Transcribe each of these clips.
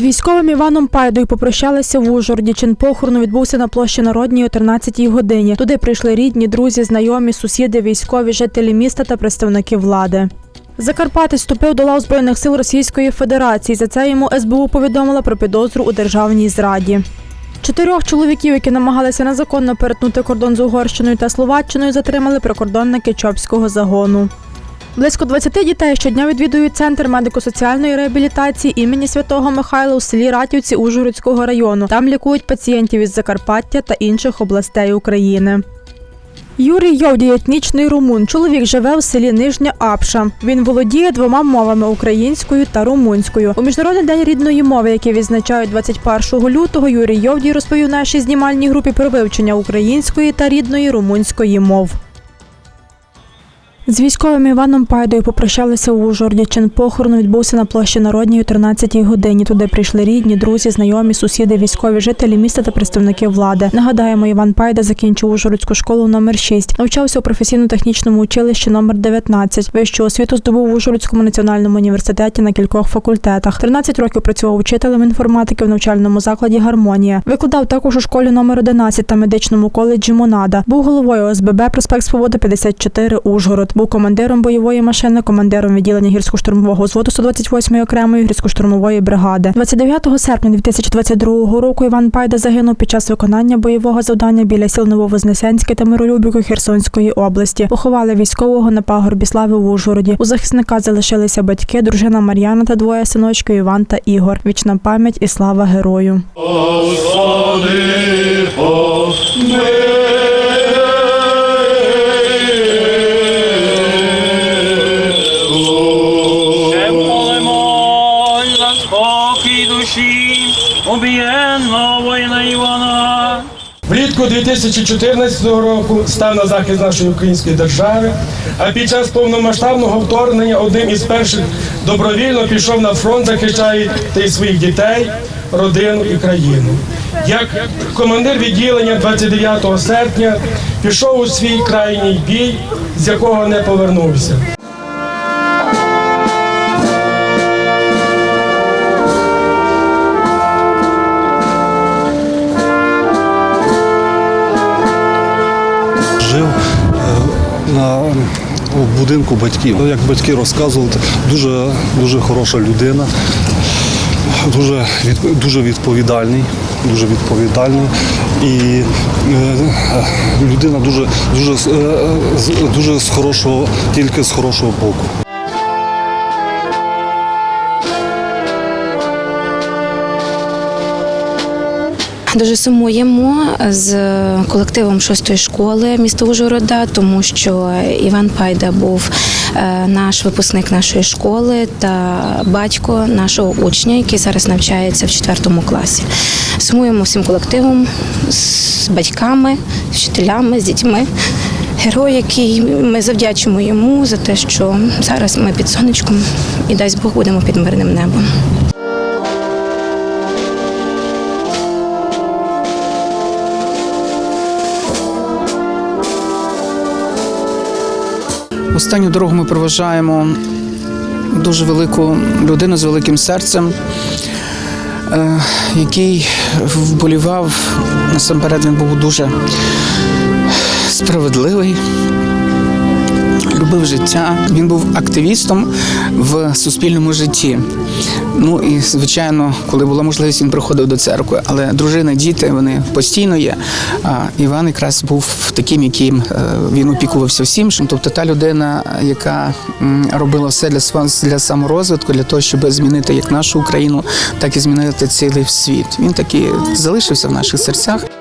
З військовим Іваном Пайдою попрощалися в Ужгороді. Чин похорону відбувся на площі Народній о 13-й годині. Туди прийшли рідні, друзі, знайомі, сусіди, військові, жителі міста та представники влади. Закарпатець вступив до лав Збройних сил Російської Федерації. За це йому СБУ повідомила про підозру у державній зраді. Чотирьох чоловіків, які намагалися незаконно перетнути кордон з Угорщиною та Словаччиною, затримали прикордонники Чопського загону. Близько 20 дітей щодня відвідують центр медико-соціальної реабілітації імені святого Михайла у селі Ратівці Ужгородського району. Там лікують пацієнтів із Закарпаття та інших областей України. Юрій Йовдій – етнічний румун. Чоловік живе у селі Нижня Апша. Він володіє двома мовами українською та румунською. У міжнародний день рідної мови, який відзначають 21 лютого, Юрій Йовдій розповів нашій знімальній групі про вивчення української та рідної румунської мов. З військовим Іваном Пайдою попрощалися у Ужгороді. Чин похорону відбувся на площі Народній о 13-й годині. Туди прийшли рідні, друзі, знайомі, сусіди, військові, жителі міста та представники влади. Нагадаємо, Іван Пайда закінчив Ужгородську школу номер 6. Навчався у професійно-технічному училищі номер 19. Вищу освіту здобув в Ужгородському національному університеті на кількох факультетах. 13 років працював учителем інформатики в навчальному закладі Гармонія. Викладав також у школі номер 11 та медичному коледжі Монада. Був головою ОСББ проспект Свободи 54 Ужгород. Був командиром бойової машини, командиром відділення гірсько-штурмового взводу 128-ї окремої гірсько-штурмової бригади. 29 серпня 2022 року Іван Пайда загинув під час виконання бойового завдання біля сіл Нововознесенське та Миролюбівки Херсонської області. Поховали військового на пагорбі слави в Ужгороді. У захисника залишилися батьки, дружина Мар'яна та двоє синочків Іван та Ігор. Вічна пам'ять і слава герою. Господи, 2014 року став на захист нашої української держави, а під час повномасштабного вторгнення одним із перших добровільно пішов на фронт, захищаючи своїх дітей, родину і країну. Як командир відділення 29 серпня пішов у свій крайній бій, з якого не повернувся. Е, у будинку батьків. Як батьки розказували, дуже, дуже хороша людина, дуже, дуже відповідальний, дуже відповідальний. І е, людина дуже, дуже, е, дуже з хорошого, тільки з хорошого боку. Дуже сумуємо з колективом шостої школи міста Ужгорода, тому що Іван Пайда був е, наш випускник нашої школи та батько нашого учня, який зараз навчається в четвертому класі. Сумуємо всім колективом, з батьками, з вчителями, з дітьми. Герой, який ми завдячимо йому за те, що зараз ми під сонечком і дасть Бог будемо під мирним небом. Останню дорогу ми проважаємо дуже велику людину з великим серцем, е, який вболівав. Насамперед він був дуже справедливий. Любив життя, він був активістом в суспільному житті. Ну і звичайно, коли була можливість, він приходив до церкви. Але дружина, діти вони постійно є. А Іван якраз був таким, яким е, він опікувався всім. Тобто та людина, яка робила все для для саморозвитку, для того, щоб змінити як нашу Україну, так і змінити цілий світ. Він таки залишився в наших серцях.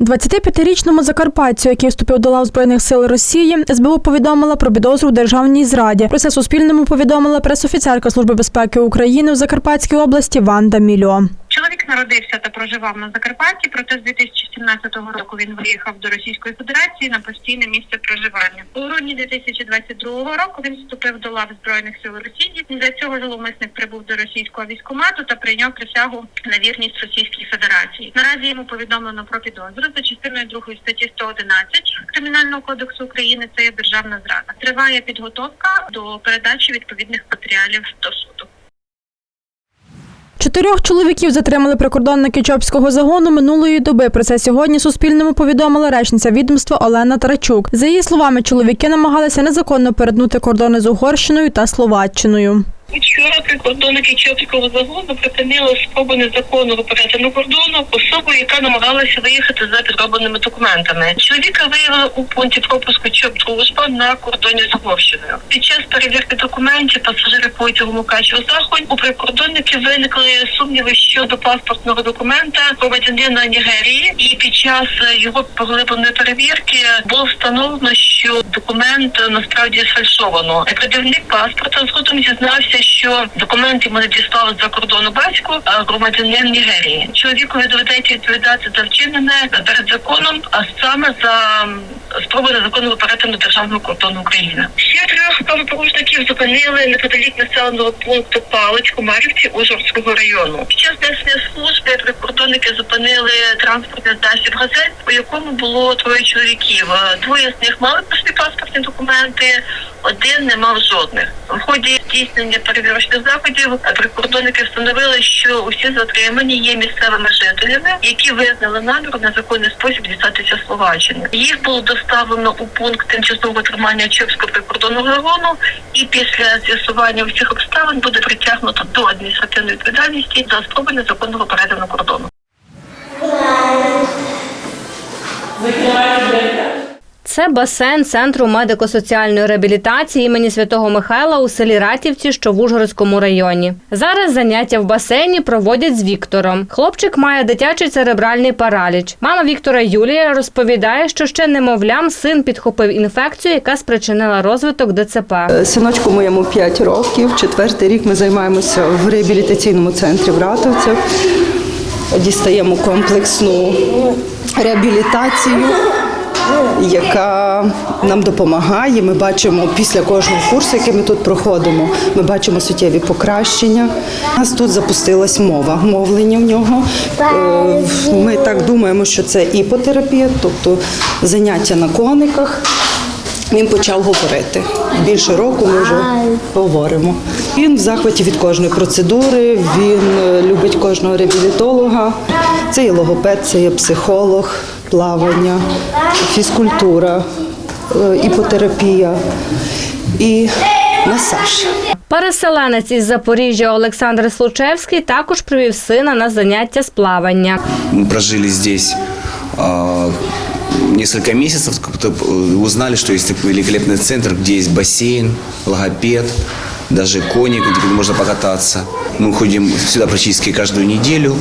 25-річному закарпатцю, який вступив до лав збройних сил Росії, СБУ повідомила про підозру у державній зраді. Про це Суспільному повідомила пресофіцерка Служби безпеки України у Закарпатській області Ванда Мільо. Чоловік народився та проживав на Закарпатті, проте з 2017 року він виїхав до Російської Федерації на постійне місце проживання. У грудні 2022 року він вступив до лав збройних сил Росії. Для цього зловмисник прибув до російського військкомату та прийняв присягу на вірність Російській Федерації. Наразі йому повідомлено про підозру за частиною 2 статті 111 Кримінального кодексу України. Це є державна зрада. Триває підготовка до передачі відповідних матеріалів до суду. Чотирьох чоловіків затримали прикордонники Чопського загону минулої доби. Про це сьогодні Суспільному повідомила речниця відомства Олена Тарачук. За її словами, чоловіки намагалися незаконно перетнути кордони з Угорщиною та Словаччиною. Вчора прикордонники Чопського загону припинили спробу незаконного перетину кордону особу, яка намагалася виїхати за підробленими документами. Чоловіка виявили у пункті пропуску ЧОП «Дружба» на кордоні з Угорщиною. Під час перевірки документів пасажири потягу Мукачево Заход у прикордонників виникли сумніви щодо паспортного документа громадянина Нігерії, і під час його поглибленої перевірки було встановлено, що документ насправді сфальшовано. Пред'явник паспорта згодом зізнався, що документ йому надіслав за кордону батьку громадянин Нігерії. Чоловікові доведеться відповідати за вчинене перед законом, а саме за спробу незаконного перетину державного кордону України. Ще трьох правопорушників зупинили неподалік населеного пункту Палич Комарівці Ужгородського району. Під час несення служби прикордонники зупинили транспортний засіб газель, у якому було троє чоловіків. Е, Двоє з них мали паспортні документи, один не мав жодних. В ході здійснення перевірочних заходів прикордонники встановили, що усі затримані є місцевими жителями, які визнали намір на законний спосіб дістатися Словаччини. Їх було доставлено у пункт тимчасового тримання Чепського прикордонного загону, і після з'ясування всіх обставин буде притягнуто до адміністративної відповідальності за спроби незаконного перетину кордону. Це басейн центру медико-соціальної реабілітації імені Святого Михайла у селі Ратівці, що в Ужгородському районі. Зараз заняття в басейні проводять з Віктором. Хлопчик має дитячий церебральний параліч. Мама Віктора Юлія розповідає, що ще немовлям син підхопив інфекцію, яка спричинила розвиток ДЦП. Синочку моєму 5 років. Четвертий рік ми займаємося в реабілітаційному центрі в Ратовцях. Дістаємо комплексну реабілітацію, яка нам допомагає. Ми бачимо після кожного курсу, який ми тут проходимо, ми бачимо суттєві покращення. У нас тут запустилась мова, мовлення в нього. Е, Ми так думаємо, що це іпотерапія, тобто заняття на кониках. Він почав говорити. Більше року ми вже говоримо. Він в захваті від кожної процедури, він е, любить кожного реабілітолога. Це є логопед, це є психолог, плавання, фізкультура, е, іпотерапія і масаж. Переселенець із Запоріжжя Олександр Случевський також привів сина на заняття з плавання. Мы прожили здесь а, несколько месяцев, как-то э, узнали, что есть такой великолепный центр, где есть бассейн, логопед, даже коник, где можно покататься. Мы ходим сюда практически каждую неделю.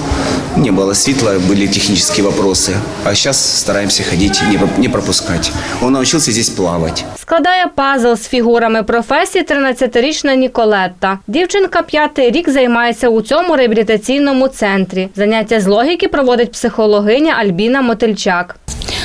Не было светла, были технические вопросы. А сейчас стараемся ходить, не про- не пропускать. Он научился здесь плавать. Складає пазл з фігурами професії 13-річна Ніколетта. Дівчинка п'ятий рік займається у цьому реабілітаційному центрі. Заняття з логіки проводить психологиня Альбіна Мотильчак.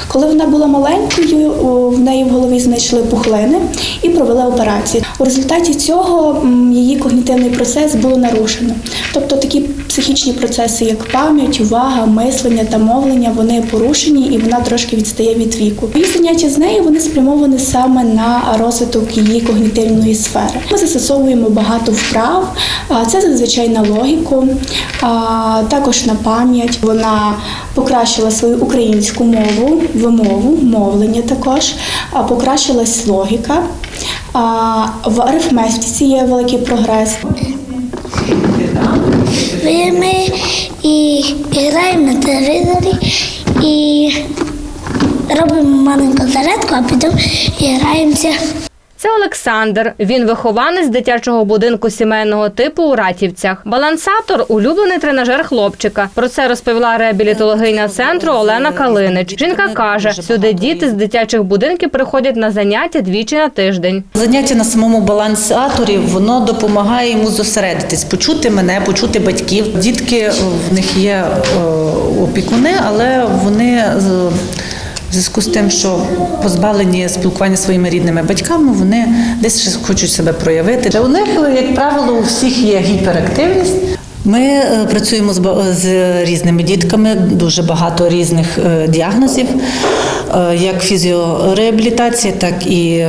Коли вона була маленькою, у- в неї в голові знайшли пухлини і провели операцію. У результаті цього м, її когнітивний процес було нарушено. Тобто такі психічні процеси, як пам'ять, увага, мислення та мовлення, вони порушені і вона трошки відстає від віку. І заняття з нею вони спрямовані саме на розвиток її когнітивної сфери. Ми застосовуємо багато вправ. Це зазвичай на логіку, також на пам'ять. Вона покращила свою українську мову, вимову, мовлення також, покращилась логіка. В арифметиці є великий прогрес. Ми і граємо на телевізорі і робимо маленьку зарядку, а потім граємося. Це Олександр. Він вихованець дитячого будинку сімейного типу у Ратівцях. Балансатор улюблений тренажер хлопчика. Про це розповіла реабілітологиня центру Олена Калинич. Жінка каже, сюди діти з дитячих будинків приходять на заняття двічі на тиждень. Заняття на самому балансаторі воно допомагає йому зосередитись, почути мене, почути батьків. Дітки е, в них є е, опікуни, але вони з- в зв'язку з тим, що позбавлені спілкування своїми рідними батьками, вони десь хочуть себе проявити. У них, як правило, у всіх є гіперактивність. Ми е, працюємо з, різними дітками, дуже багато різних е, діагнозів, е, як фізіореабілітація, так і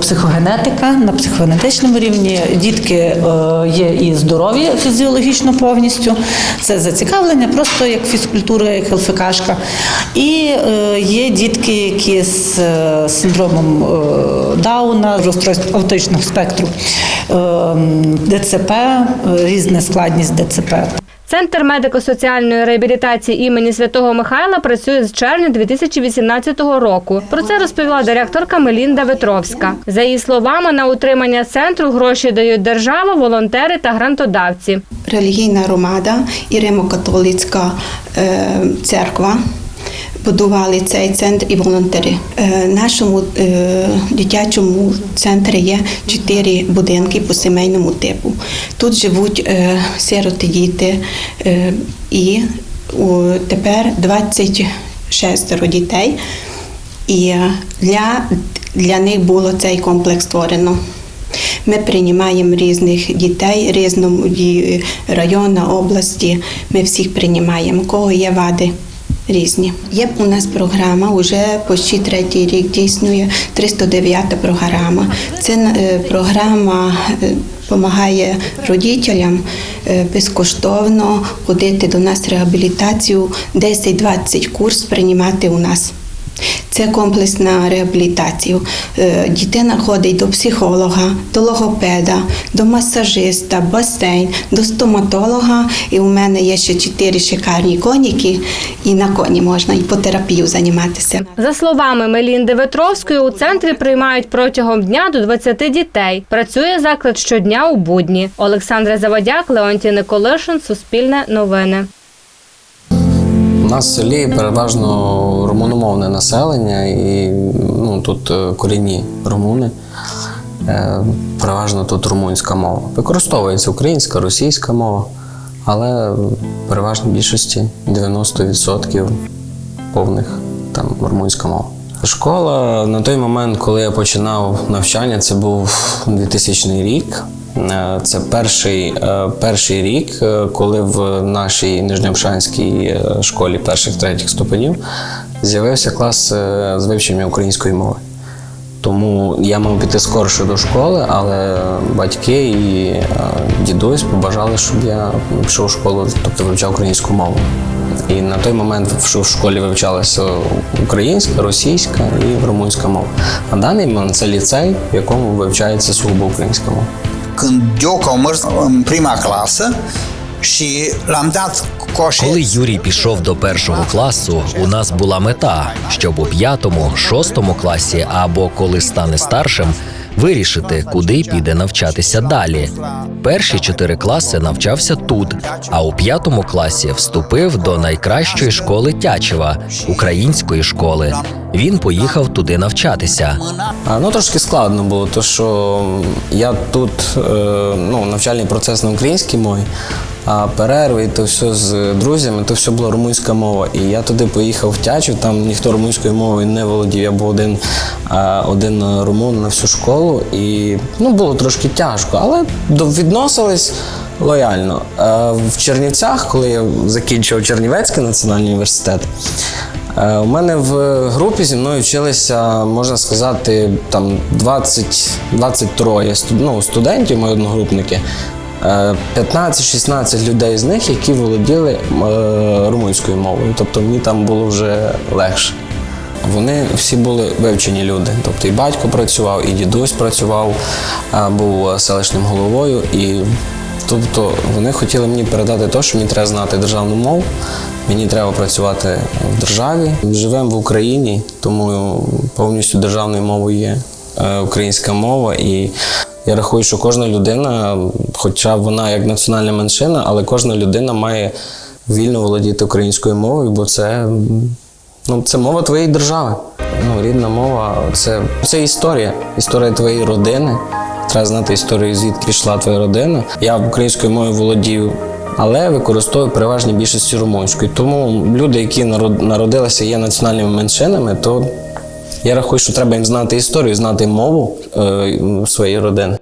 психогенетика на психогенетичному рівні. Дітки є і здорові фізіологічно повністю. Це зацікавлення, просто як фізкультура, як ЛФКшка. І є дітки, які з синдромом Дауна, розстройств аутичного спектру, ДЦП, е, різна складність ДЦП. Центр медико-соціальної реабілітації імені Святого Михайла працює з червня 2018 року. Про це розповіла директорка Мелінда Ветровська. За її словами, на утримання центру гроші дають держава, волонтери та грантодавці. релігійна громада і Римо-католицька е, церква будували цей центр і волонтери. Е, нашому е, дитячому центрі є чотири будинки по сімейному типу. Тут живуть е, сироти діти і тепер 26 дітей. І для, для них було цей комплекс створено. Ми приймаємо різних дітей, різного району, області. Ми всіх приймаємо, кого є вади різні. Є у нас програма, вже почти третій рік дійснує 309 програма. Це е, програма. Допомагає родителям е, безкоштовно ходити до нас реабілітацію, 10-20 курс приймати у нас. Це комплексна реабілітація. Е, Дитина ходить до психолога, до логопеда, до масажиста, басейн, до стоматолога. І у мене є ще чотири шикарні коніки, і на коні можна і по терапію займатися. За словами Мелінди Ветровської, у центрі приймають протягом дня до 20 дітей. Працює заклад щодня у будні. Олександра Заводяк, Леонтій Николишин, Суспільне новини. У нас в селі переважно румуномовне населення, і ну, тут е, корінні румуни. Е, Переважно тут румунська мова. Використовується українська, російська мова, але в переважній більшості 90% повних там румунська мова. Школа на той момент, коли я починав навчання, це був 2000 рік. Е, Це перший, перший рік, коли в нашій Нижньообшанській школі перших третіх ступенів з'явився клас е, з вивчення української мови. Тому я мав піти скорше до школи, але батьки і е, дідусь побажали, щоб я пішов в школу, тобто вивчав українську мову. І на той момент в школі вивчалася українська, російська і румунська мова. На даний момент це ліцей, в якому вивчається сугубо українська мова. când eu ca clasă și l-am dat coșe. Коли Юрій пішов до першого класу, у нас була мета, щоб у п'ятому, шостому класі або коли стане старшим, вирішити, куди піде навчатися далі. Перші чотири класи навчався тут, а у п'ятому класі вступив до найкращої школи Тячева української школи. Він поїхав туди навчатися. А, Ну, трошки складно було, тому що я тут е, ну, навчальний процес на українській мові, а перерви, і то все з друзями, то все була румунська мова. І я туди поїхав в Тячів, там ніхто румунською мовою не володів. Я був один, один румун на всю школу. І ну, було трошки тяжко, але відносились лояльно. В Чернівцях, коли я закінчив Чернівецький національний університет, У мене в групі зі мною вчилися, можна сказати, там 20, 23 студ- ну, студентів, мої одногрупники. Е, 15-16 людей з них, які володіли е, румунською мовою. Тобто мені там було вже легше. Вони всі були вивчені люди. Тобто і батько працював, і дідусь працював, е, був селищним головою. І тобто вони хотіли мені передати те, що мені треба знати державну мову, мені треба працювати в державі. Живемо в Україні, тому повністю державною мовою є е, українська мова. І я рахую, що кожна людина, хоча вона як національна меншина, але кожна людина має вільно володіти українською мовою, бо це Ну, це мова твоєї держави. Ну, рідна мова це, це історія. Історія твоєї родини. Треба знати історію, звідки пішла твоя родина. Я українською мовою володію, але використовую переважній більшості румунською. Тому люди, які народ- народилися, є національними меншинами, то я рахую, що треба їм знати історію, знати мову е, своєї родини.